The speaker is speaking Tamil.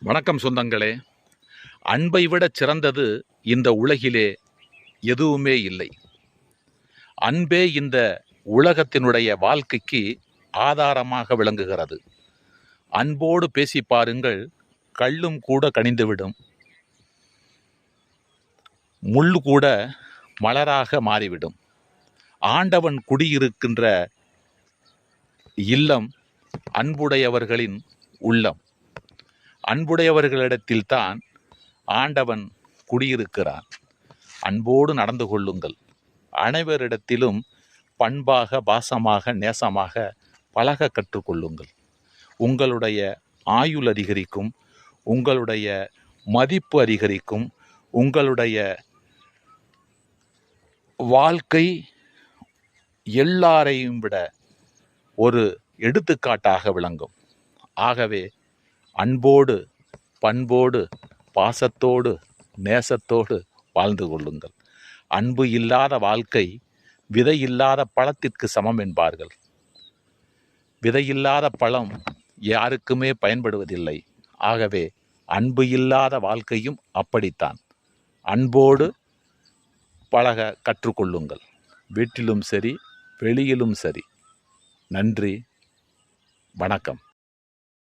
வணக்கம் சொந்தங்களே. அன்பை விட சிறந்தது இந்த உலகிலே எதுவுமே இல்லை. அன்பே இந்த உலகத்தினுடைய வாழ்க்கைக்கு ஆதாரமாக விளங்குகிறது. அன்போடு பேசி பாருங்கள் கள்ளும் கூட கனிந்துவிடும். முள்ளு கூட மலராக மாறிவிடும். ஆண்டவன் குடியிருக்கின்ற இல்லம் அன்புடையவர்களின் உள்ளம். அன்புடையவர்களிடத்தில்தான் ஆண்டவன் குடியிருக்கிறான் அன்போடு நடந்து கொள்ளுங்கள். அனைவரிடத்திலும் பண்பாக பாசமாக நேசமாக பழக கற்றுக்கொள்ளுங்கள். உங்களுடைய ஆயுள் அதிகரிக்கும் உங்களுடைய மதிப்பு அதிகரிக்கும் உங்களுடைய வாழ்க்கை எல்லாரையும் விட ஒரு எடுத்துக்காட்டாக விளங்கும். ஆகவே அன்போடு பண்போடு பாசத்தோடு நேசத்தோடு வாழ்ந்து கொள்ளுங்கள். அன்பு இல்லாத வாழ்க்கை விதை இல்லாத பழத்திற்கு சமம் என்பார்கள். விதையில்லாத பழம் யாருக்குமே பயன்படுவதில்லை. ஆகவே அன்பு இல்லாத வாழ்க்கையும் அப்படித்தான். அன்போடு பழக கற்றுக்கொள்ளுங்கள். வீட்டிலும் சரி வெளியிலும் சரி. நன்றி வணக்கம்.